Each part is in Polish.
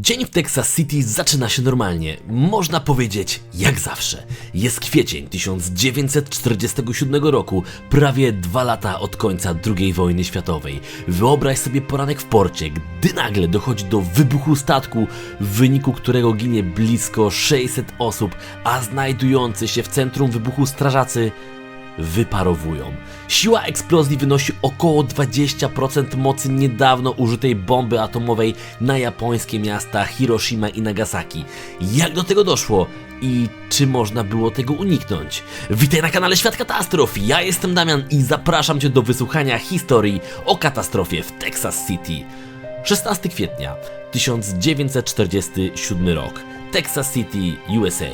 Dzień w Texas City zaczyna się normalnie. Można powiedzieć, jak zawsze. Jest kwiecień 1947 roku, prawie dwa lata od końca II wojny światowej. Wyobraź sobie poranek w porcie, gdy nagle dochodzi do wybuchu statku, w wyniku którego ginie blisko 600 osób, a znajdujący się w centrum wybuchu strażacy wyparowują. Siła eksplozji wynosi około 20% mocy niedawno użytej bomby atomowej na japońskie miasta Hiroshima i Nagasaki. Jak do tego doszło? I czy można było tego uniknąć? Witaj na kanale Świat Katastrof, ja jestem Damian i zapraszam Cię do wysłuchania historii o katastrofie w Texas City. 16 kwietnia 1947 rok. Texas City, USA.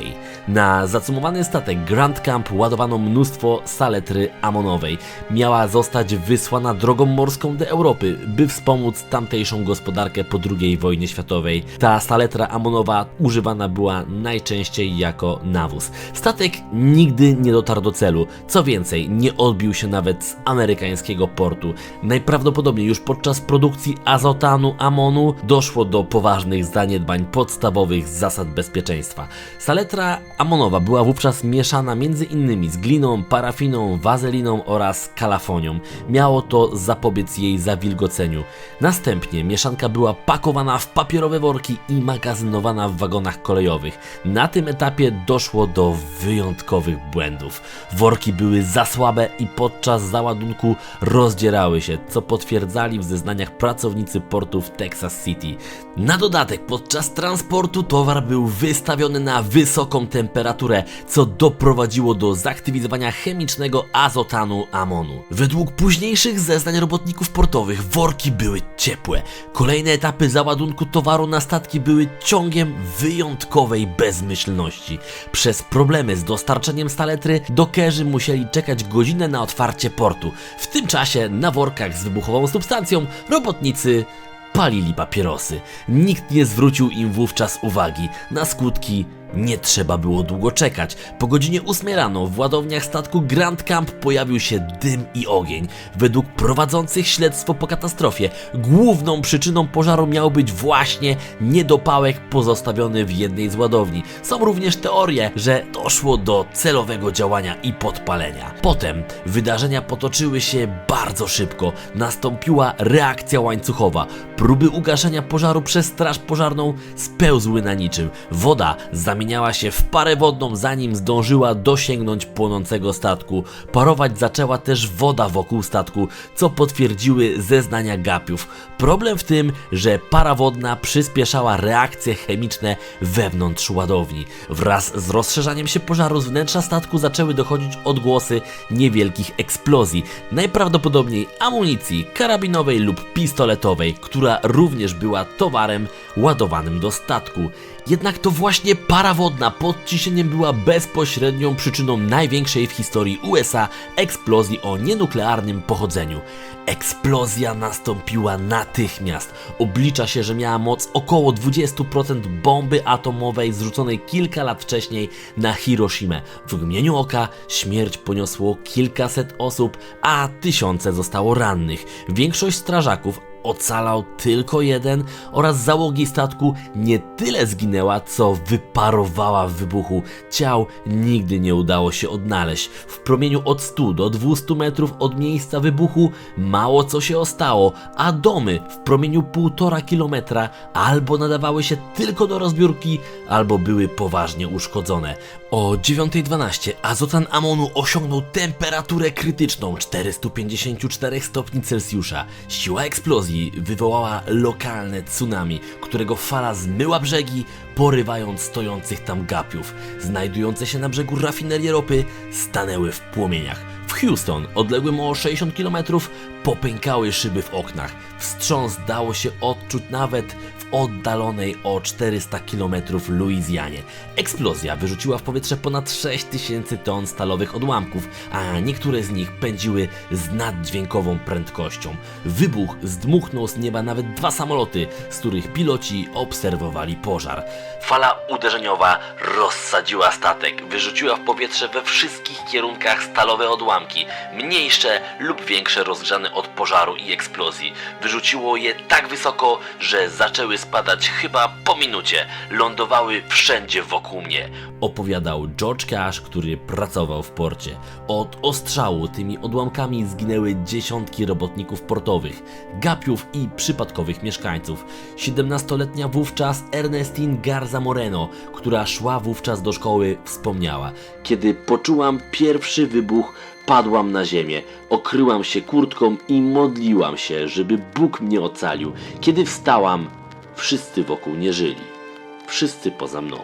Na zacumowany statek Grand Camp ładowano mnóstwo saletry amonowej. Miała zostać wysłana drogą morską do Europy, by wspomóc tamtejszą gospodarkę po II wojnie światowej. Ta saletra amonowa używana była najczęściej jako nawóz. Statek nigdy nie dotarł do celu. Co więcej, nie odbił się nawet z amerykańskiego portu. Najprawdopodobniej już podczas produkcji azotanu amonu doszło do poważnych zaniedbań podstawowych zasad bezpieczeństwa. Saletra amonowa była wówczas mieszana między innymi z gliną, parafiną, wazeliną oraz kalafonią. Miało to zapobiec jej zawilgoceniu. Następnie mieszanka była pakowana w papierowe worki i magazynowana w wagonach kolejowych. Na tym etapie doszło do wyjątkowych błędów. Worki były za słabe i podczas załadunku rozdzierały się, co potwierdzali w zeznaniach pracownicy portu w Texas City. Na dodatek podczas transportu towar był wystawiony na wysoką temperaturę, co doprowadziło do zaktywizowania chemicznego azotanu amonu. Według późniejszych zeznań robotników portowych worki były ciepłe. Kolejne etapy załadunku towaru na statki były ciągiem wyjątkowej bezmyślności. Przez problemy z dostarczeniem staletry dokerzy musieli czekać godzinę na otwarcie portu. W tym czasie na workach z wybuchową substancją robotnicy palili papierosy. Nikt nie zwrócił im wówczas uwagi. Na skutki nie trzeba było długo czekać. Po godzinie 8 rano w ładowniach statku Grand Camp pojawił się dym i ogień. Według prowadzących śledztwo po katastrofie, główną przyczyną pożaru miał być właśnie niedopałek pozostawiony w jednej z ładowni. Są również teorie, że doszło do celowego działania i podpalenia. Potem wydarzenia potoczyły się bardzo szybko. Nastąpiła reakcja łańcuchowa. Próby ugaszenia pożaru przez straż pożarną spełzły na niczym. Woda zamieniała się w parę wodną, zanim zdążyła dosięgnąć płonącego statku. Parować zaczęła też woda wokół statku, co potwierdziły zeznania gapiów. Problem w tym, że para wodna przyspieszała reakcje chemiczne wewnątrz ładowni. Wraz z rozszerzaniem się pożaru z wnętrza statku zaczęły dochodzić odgłosy niewielkich eksplozji, najprawdopodobniej amunicji karabinowej lub pistoletowej, która również była towarem ładowanym do statku. Jednak to właśnie para wodna pod ciśnieniem była bezpośrednią przyczyną największej w historii USA eksplozji o nienuklearnym pochodzeniu. Eksplozja nastąpiła natychmiast. Oblicza się, że miała moc około 20% bomby atomowej zrzuconej kilka lat wcześniej na Hiroshimę. W mgnieniu oka śmierć poniosło kilkaset osób, a tysiące zostało rannych. Większość strażaków ocalał tylko jeden oraz załogi statku nie tyle zginęła, co wyparowała w wybuchu. Ciał nigdy nie udało się odnaleźć. W promieniu od 100 do 200 metrów od miejsca wybuchu mało co się ostało, a domy w promieniu 1,5 kilometra albo nadawały się tylko do rozbiórki, albo były poważnie uszkodzone. O 9.12 azotan amonu osiągnął temperaturę krytyczną 454 stopni Celsjusza. Siła eksplozji wywołała lokalne tsunami, którego fala zmyła brzegi, porywając stojących tam gapiów. Znajdujące się na brzegu rafinerie ropy stanęły w płomieniach. W Houston, odległym o 60 km, popękały szyby w oknach. Wstrząs dało się odczuć nawet w oddalonej o 400 km Luizjanie. Eksplozja wyrzuciła w powietrze ponad 6000 ton stalowych odłamków, a niektóre z nich pędziły z naddźwiękową prędkością. Wybuch zdmuchnął z nieba nawet dwa samoloty, z których piloci obserwowali pożar. Fala uderzeniowa rozsadziła statek, wyrzuciła w powietrze we wszystkich kierunkach stalowe odłamki. mniejsze lub większe rozgrzane od pożaru i eksplozji. Wyrzuciło je tak wysoko, że zaczęły spadać chyba po minucie. Lądowały wszędzie wokół mnie. Opowiadał George Cash, który pracował w porcie. Od ostrzału tymi odłamkami zginęły dziesiątki robotników portowych, gapiów i przypadkowych mieszkańców. 17-letnia wówczas Ernestine Garza Moreno, która szła wówczas do szkoły, wspomniała: Kiedy poczułam pierwszy wybuch, padłam na ziemię, okryłam się kurtką i modliłam się, żeby Bóg mnie ocalił. Kiedy wstałam, wszyscy wokół nie żyli. Wszyscy poza mną.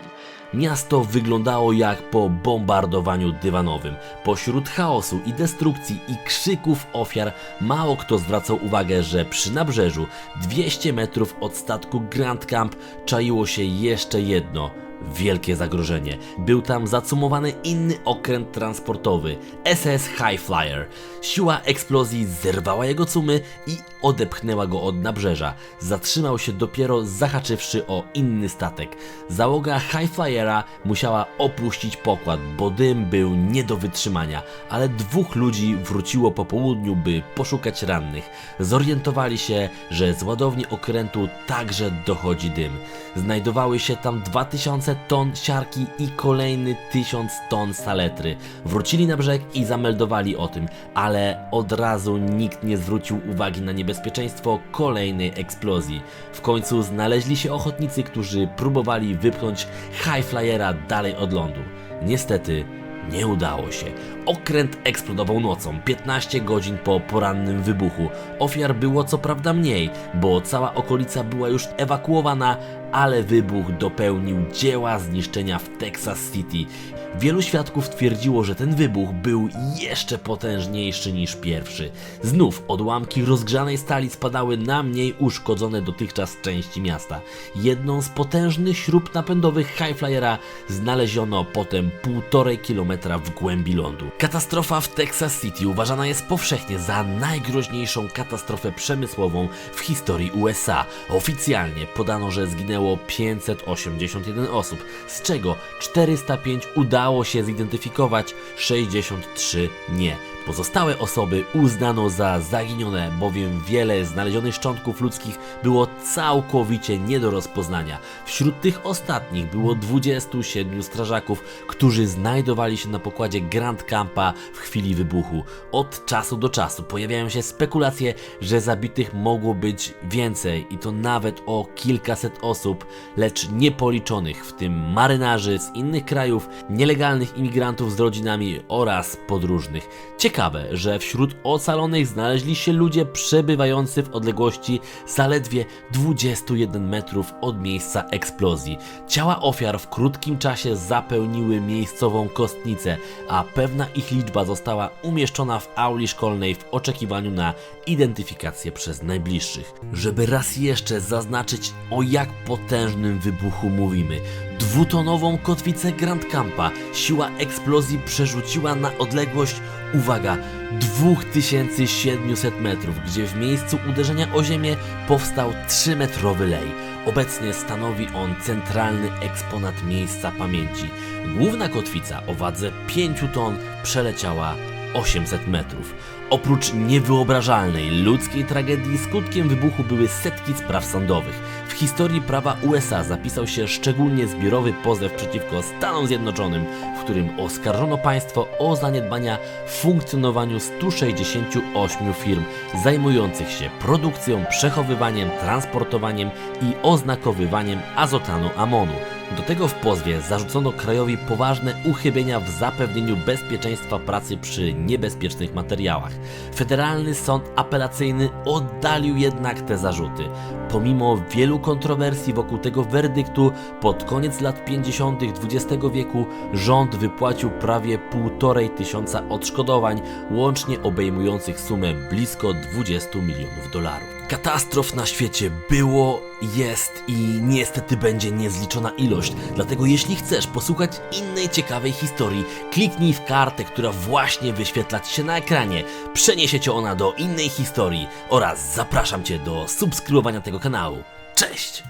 Miasto wyglądało jak po bombardowaniu dywanowym. Pośród chaosu i destrukcji i krzyków ofiar mało kto zwracał uwagę, że przy nabrzeżu 200 metrów od statku Grand Camp czaiło się jeszcze jedno wielkie zagrożenie. Był tam zacumowany inny okręt transportowy SS High Flyer. Siła eksplozji zerwała jego cumy i odepchnęła go od nabrzeża. Zatrzymał się dopiero zahaczywszy o inny statek. Załoga High Flyera musiała opuścić pokład, bo dym był nie do wytrzymania, ale dwóch ludzi wróciło po południu, by poszukać rannych. Zorientowali się, że z ładowni okrętu także dochodzi dym. Znajdowały się tam 2000 ton siarki i kolejny 1000 ton saletry. Wrócili na brzeg i zameldowali o tym, ale od razu nikt nie zwrócił uwagi na niebezpieczeństwo kolejnej eksplozji. W końcu znaleźli się ochotnicy, którzy próbowali wypchnąć High Flyera dalej od lądu. Niestety nie udało się. Okręt eksplodował nocą, 15 godzin po porannym wybuchu. Ofiar było co prawda mniej, bo cała okolica była już ewakuowana, ale wybuch dopełnił dzieła zniszczenia w Texas City. Wielu świadków twierdziło, że ten wybuch był jeszcze potężniejszy niż pierwszy. Znów odłamki rozgrzanej stali spadały na mniej uszkodzone dotychczas części miasta. Jedną z potężnych śrub napędowych Highflyera znaleziono potem półtorej kilometra w głębi lądu. Katastrofa w Texas City uważana jest powszechnie za najgroźniejszą katastrofę przemysłową w historii USA. Oficjalnie podano, że zginęło 581 osób, z czego 405 udało się zidentyfikować, 63 nie. Pozostałe osoby uznano za zaginione, bowiem wiele znalezionych szczątków ludzkich było całkowicie nie do rozpoznania. Wśród tych ostatnich było 27 strażaków, którzy znajdowali się na pokładzie Grand Campa w chwili wybuchu. Od czasu do czasu pojawiają się spekulacje, że zabitych mogło być więcej i to nawet o kilkaset osób, lecz niepoliczonych, w tym marynarzy z innych krajów, nielegalnych imigrantów z rodzinami oraz podróżnych. Ciekawe, że wśród ocalonych znaleźli się ludzie przebywający w odległości zaledwie 21 metrów od miejsca eksplozji. Ciała ofiar w krótkim czasie zapełniły miejscową kostnicę, a pewna ich liczba została umieszczona w auli szkolnej w oczekiwaniu na identyfikację przez najbliższych. Żeby raz jeszcze zaznaczyć o jak potężnym wybuchu mówimy, dwutonową kotwicę Grand Campa siła eksplozji przerzuciła na odległość, uwaga, 2700 metrów, gdzie w miejscu uderzenia o ziemię powstał 3-metrowy lej. Obecnie stanowi on centralny eksponat miejsca pamięci. Główna kotwica o wadze 5 ton przeleciała 800 metrów. Oprócz niewyobrażalnej ludzkiej tragedii, skutkiem wybuchu były setki spraw sądowych. W historii prawa USA zapisał się szczególnie zbiorowy pozew przeciwko Stanom Zjednoczonym, w którym oskarżono państwo o zaniedbania w funkcjonowaniu 168 firm zajmujących się produkcją, przechowywaniem, transportowaniem i oznakowywaniem azotanu amonu. Do tego w pozwie zarzucono krajowi poważne uchybienia w zapewnieniu bezpieczeństwa pracy przy niebezpiecznych materiałach. Federalny Sąd Apelacyjny oddalił jednak te zarzuty. Pomimo wielu kontrowersji wokół tego werdyktu, pod koniec lat 50. XX wieku rząd wypłacił prawie półtorej tysiąca odszkodowań, łącznie obejmujących sumę blisko 20 milionów dolarów. Katastrof na świecie było, jest i niestety będzie niezliczona ilość. Dlatego jeśli chcesz posłuchać innej ciekawej historii, kliknij w kartę, która właśnie wyświetla Ci się na ekranie. Przeniesie Cię ona do innej historii oraz zapraszam Cię do subskrybowania tego kanału. Cześć!